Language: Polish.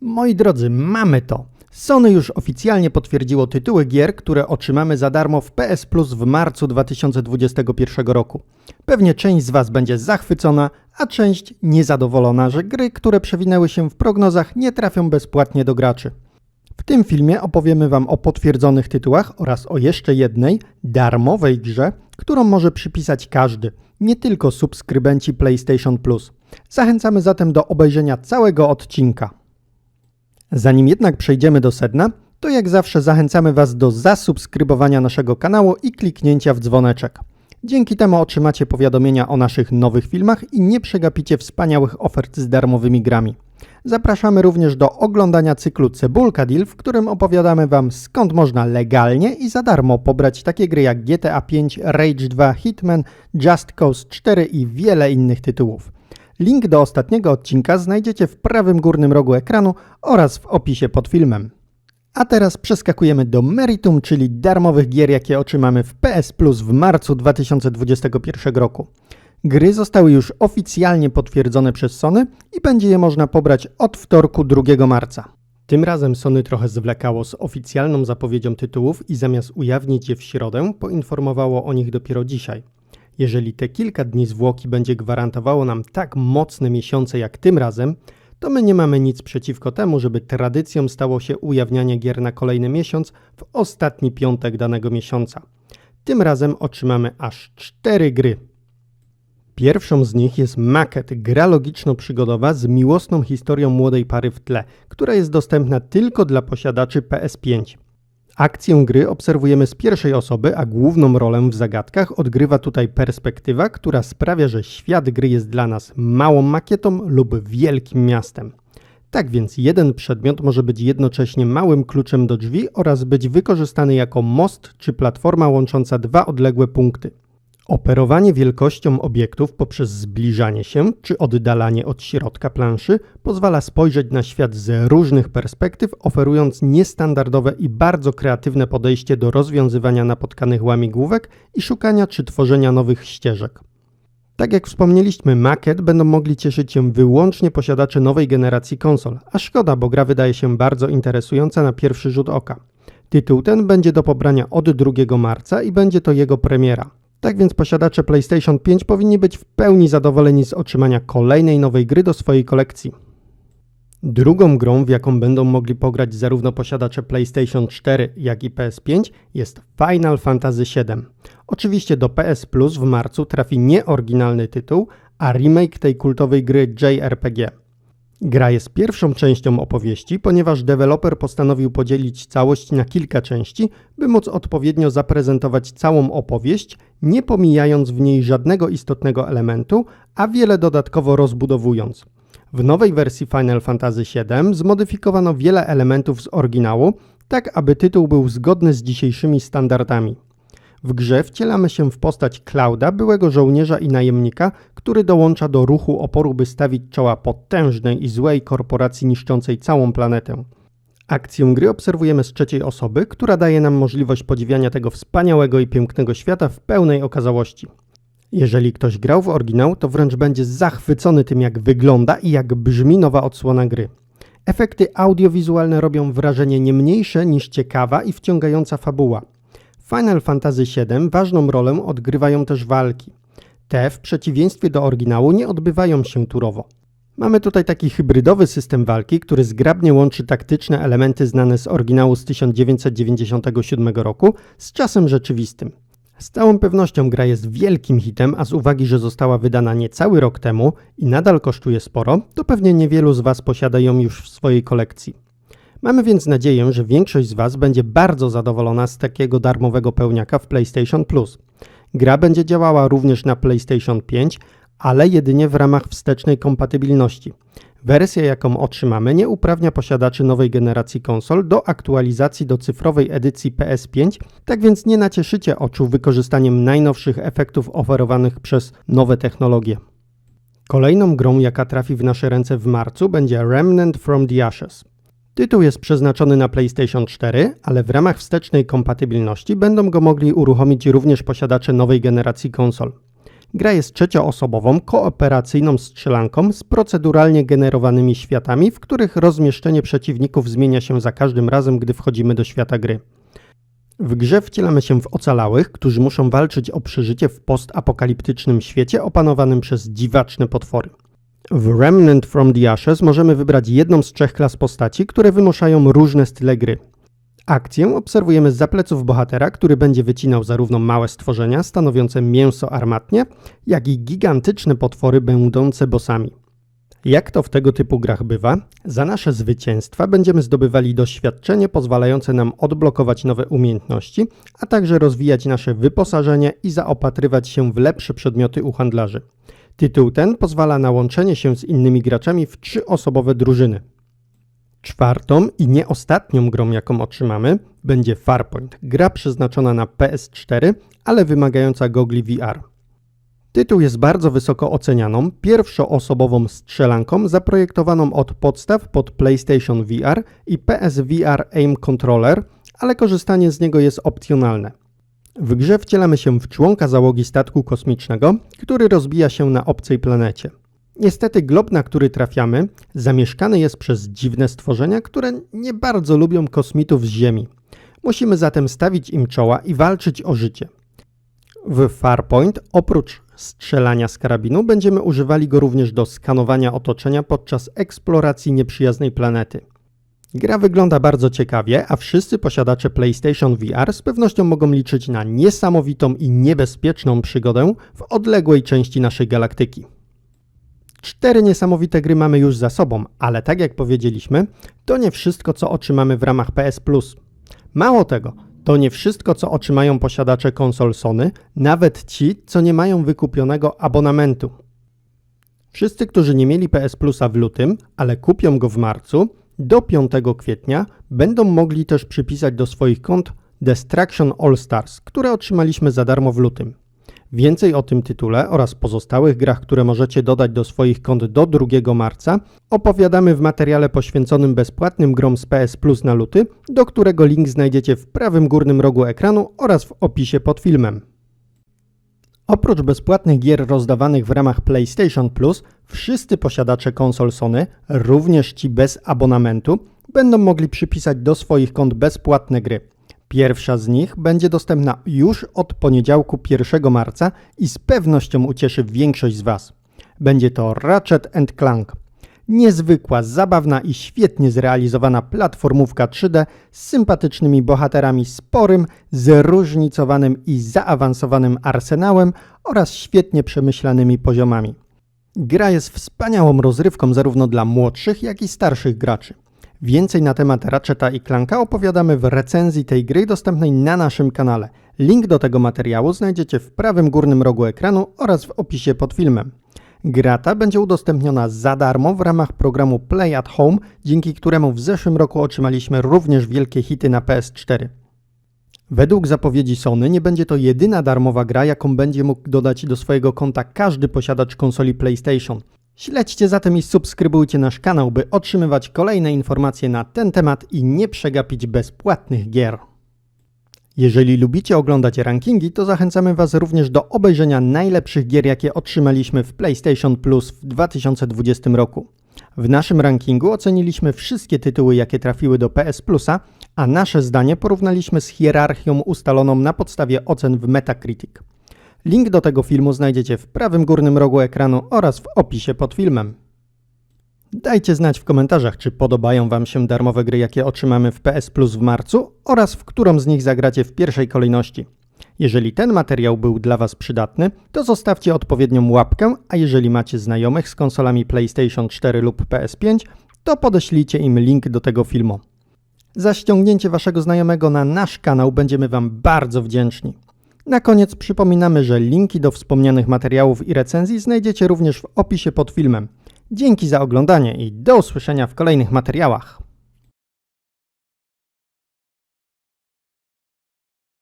Moi drodzy, mamy to! Sony już oficjalnie potwierdziło tytuły gier, które otrzymamy za darmo w PS Plus w marcu 2021 roku. Pewnie część z Was będzie zachwycona, a część niezadowolona, że gry, które przewinęły się w prognozach, nie trafią bezpłatnie do graczy. W tym filmie opowiemy Wam o potwierdzonych tytułach oraz o jeszcze jednej, darmowej grze, którą może przypisać każdy, nie tylko subskrybenci PlayStation Plus. Zachęcamy zatem do obejrzenia całego odcinka. Zanim jednak przejdziemy do sedna, to jak zawsze zachęcamy Was do zasubskrybowania naszego kanału i kliknięcia w dzwoneczek. Dzięki temu otrzymacie powiadomienia o naszych nowych filmach i nie przegapicie wspaniałych ofert z darmowymi grami. Zapraszamy również do oglądania cyklu Cebulka Deal, w którym opowiadamy Wam skąd można legalnie i za darmo pobrać takie gry jak GTA 5, Rage 2, Hitman, Just Cause 4 i wiele innych tytułów. Link do ostatniego odcinka znajdziecie w prawym górnym rogu ekranu oraz w opisie pod filmem. A teraz przeskakujemy do meritum, czyli darmowych gier, jakie otrzymamy w PS Plus w marcu 2021 roku. Gry zostały już oficjalnie potwierdzone przez Sony i będzie je można pobrać od wtorku 2 marca. Tym razem Sony trochę zwlekało z oficjalną zapowiedzią tytułów i zamiast ujawnić je w środę, poinformowało o nich dopiero dzisiaj. Jeżeli te kilka dni zwłoki będzie gwarantowało nam tak mocne miesiące jak tym razem, to my nie mamy nic przeciwko temu, żeby tradycją stało się ujawnianie gier na kolejny miesiąc w ostatni piątek danego miesiąca. Tym razem otrzymamy aż cztery gry. Pierwszą z nich jest Maket, gra logiczno-przygodowa z miłosną historią młodej pary w tle, która jest dostępna tylko dla posiadaczy PS5. Akcję gry obserwujemy z pierwszej osoby, a główną rolę w zagadkach odgrywa tutaj perspektywa, która sprawia, że świat gry jest dla nas małą makietą lub wielkim miastem. Tak więc jeden przedmiot może być jednocześnie małym kluczem do drzwi oraz być wykorzystany jako most czy platforma łącząca dwa odległe punkty. Operowanie wielkością obiektów poprzez zbliżanie się czy oddalanie od środka planszy pozwala spojrzeć na świat z różnych perspektyw, oferując niestandardowe i bardzo kreatywne podejście do rozwiązywania napotkanych łamigłówek i szukania czy tworzenia nowych ścieżek. Tak jak wspomnieliśmy, Maket będą mogli cieszyć się wyłącznie posiadacze nowej generacji konsol, a szkoda, bo gra wydaje się bardzo interesująca na pierwszy rzut oka. Tytuł ten będzie do pobrania od 2 marca i będzie to jego premiera. Tak więc posiadacze PlayStation 5 powinni być w pełni zadowoleni z otrzymania kolejnej nowej gry do swojej kolekcji. Drugą grą, w jaką będą mogli pograć zarówno posiadacze PlayStation 4, jak i PS5 jest Final Fantasy VII. Oczywiście do PS Plus w marcu trafi nie oryginalny tytuł, a remake tej kultowej gry JRPG. Gra jest pierwszą częścią opowieści, ponieważ deweloper postanowił podzielić całość na kilka części, by móc odpowiednio zaprezentować całą opowieść, nie pomijając w niej żadnego istotnego elementu, a wiele dodatkowo rozbudowując. W nowej wersji Final Fantasy VII zmodyfikowano wiele elementów z oryginału, tak aby tytuł był zgodny z dzisiejszymi standardami. W grze wcielamy się w postać Clouda, byłego żołnierza i najemnika, który dołącza do ruchu oporu, by stawić czoła potężnej i złej korporacji niszczącej całą planetę. Akcję gry obserwujemy z trzeciej osoby, która daje nam możliwość podziwiania tego wspaniałego i pięknego świata w pełnej okazałości. Jeżeli ktoś grał w oryginał, to wręcz będzie zachwycony tym, jak wygląda i jak brzmi nowa odsłona gry. Efekty audiowizualne robią wrażenie nie mniejsze niż ciekawa i wciągająca fabuła. Final Fantasy VII ważną rolę odgrywają też walki. Te, w przeciwieństwie do oryginału, nie odbywają się turowo. Mamy tutaj taki hybrydowy system walki, który zgrabnie łączy taktyczne elementy znane z oryginału z 1997 roku z czasem rzeczywistym. Z całą pewnością gra jest wielkim hitem, a z uwagi, że została wydana niecały rok temu i nadal kosztuje sporo, to pewnie niewielu z Was posiada ją już w swojej kolekcji. Mamy więc nadzieję, że większość z Was będzie bardzo zadowolona z takiego darmowego pełniaka w PlayStation Plus. Gra będzie działała również na PlayStation 5, ale jedynie w ramach wstecznej kompatybilności. Wersja, jaką otrzymamy, nie uprawnia posiadaczy nowej generacji konsol do aktualizacji do cyfrowej edycji PS5, tak więc nie nacieszycie oczu wykorzystaniem najnowszych efektów oferowanych przez nowe technologie. Kolejną grą, jaka trafi w nasze ręce w marcu, będzie Remnant from the Ashes. Tytuł jest przeznaczony na PlayStation 4, ale w ramach wstecznej kompatybilności będą go mogli uruchomić również posiadacze nowej generacji konsol. Gra jest trzecioosobową, kooperacyjną strzelanką z proceduralnie generowanymi światami, w których rozmieszczenie przeciwników zmienia się za każdym razem, gdy wchodzimy do świata gry. W grze wcielamy się w ocalałych, którzy muszą walczyć o przeżycie w postapokaliptycznym świecie opanowanym przez dziwaczne potwory. W Remnant from the Ashes możemy wybrać jedną z trzech klas postaci, które wymuszają różne style gry. Akcję obserwujemy z zapleców bohatera, który będzie wycinał zarówno małe stworzenia stanowiące mięso armatnie, jak i gigantyczne potwory będące bossami. Jak to w tego typu grach bywa, za nasze zwycięstwa będziemy zdobywali doświadczenie pozwalające nam odblokować nowe umiejętności, a także rozwijać nasze wyposażenie i zaopatrywać się w lepsze przedmioty u handlarzy. Tytuł ten pozwala na łączenie się z innymi graczami w trzyosobowe drużyny. Czwartą i nie ostatnią grą, jaką otrzymamy, będzie Farpoint, gra przeznaczona na PS4, ale wymagająca gogli VR. Tytuł jest bardzo wysoko ocenianą, pierwszoosobową strzelanką zaprojektowaną od podstaw pod PlayStation VR i PSVR Aim Controller, ale korzystanie z niego jest opcjonalne. W grze wcielamy się w członka załogi statku kosmicznego, który rozbija się na obcej planecie. Niestety glob, na który trafiamy, zamieszkany jest przez dziwne stworzenia, które nie bardzo lubią kosmitów z Ziemi. Musimy zatem stawić im czoła i walczyć o życie. W Farpoint oprócz strzelania z karabinu będziemy używali go również do skanowania otoczenia podczas eksploracji nieprzyjaznej planety. Gra wygląda bardzo ciekawie, a wszyscy posiadacze PlayStation VR z pewnością mogą liczyć na niesamowitą i niebezpieczną przygodę w odległej części naszej galaktyki. Cztery niesamowite gry mamy już za sobą, ale tak jak powiedzieliśmy, to nie wszystko, co otrzymamy w ramach PS Plus. Mało tego, to nie wszystko, co otrzymają posiadacze konsol Sony, nawet ci, co nie mają wykupionego abonamentu. Wszyscy, którzy nie mieli PS Plusa w lutym, ale kupią go w marcu, do 5 kwietnia będą mogli też przypisać do swoich kont Destruction All Stars, które otrzymaliśmy za darmo w lutym. Więcej o tym tytule oraz pozostałych grach, które możecie dodać do swoich kont do 2 marca, opowiadamy w materiale poświęconym bezpłatnym grom z PS Plus na luty, do którego link znajdziecie w prawym górnym rogu ekranu oraz w opisie pod filmem. Oprócz bezpłatnych gier rozdawanych w ramach PlayStation Plus, wszyscy posiadacze konsol Sony, również ci bez abonamentu, będą mogli przypisać do swoich kont bezpłatne gry. Pierwsza z nich będzie dostępna już od poniedziałku 1 marca i z pewnością ucieszy większość z Was. Będzie to Ratchet Clank. Niezwykła, zabawna i świetnie zrealizowana platformówka 3D z sympatycznymi bohaterami, sporym, zróżnicowanym i zaawansowanym arsenałem oraz świetnie przemyślanymi poziomami. Gra jest wspaniałą rozrywką zarówno dla młodszych, jak i starszych graczy. Więcej na temat Ratcheta i Clanka opowiadamy w recenzji tej gry dostępnej na naszym kanale. Link do tego materiału znajdziecie w prawym górnym rogu ekranu oraz w opisie pod filmem. Gra ta będzie udostępniona za darmo w ramach programu Play at Home, dzięki któremu w zeszłym roku otrzymaliśmy również wielkie hity na PS4. Według zapowiedzi Sony nie będzie to jedyna darmowa gra, jaką będzie mógł dodać do swojego konta każdy posiadacz konsoli PlayStation. Śledźcie zatem i subskrybujcie nasz kanał, by otrzymywać kolejne informacje na ten temat i nie przegapić bezpłatnych gier. Jeżeli lubicie oglądać rankingi, to zachęcamy Was również do obejrzenia najlepszych gier, jakie otrzymaliśmy w PlayStation Plus w 2020 roku. W naszym rankingu oceniliśmy wszystkie tytuły, jakie trafiły do PS Plusa, a nasze zdanie porównaliśmy z hierarchią ustaloną na podstawie ocen w Metacritic. Link do tego filmu znajdziecie w prawym górnym rogu ekranu oraz w opisie pod filmem. Dajcie znać w komentarzach, czy podobają Wam się darmowe gry, jakie otrzymamy w PS Plus w marcu oraz w którą z nich zagracie w pierwszej kolejności. Jeżeli ten materiał był dla Was przydatny, to zostawcie odpowiednią łapkę, a jeżeli macie znajomych z konsolami PlayStation 4 lub PS5, to podeślijcie im link do tego filmu. Za ściągnięcie Waszego znajomego na nasz kanał będziemy Wam bardzo wdzięczni. Na koniec przypominamy, że linki do wspomnianych materiałów i recenzji znajdziecie również w opisie pod filmem. Dzięki za oglądanie i do usłyszenia w kolejnych materiałach.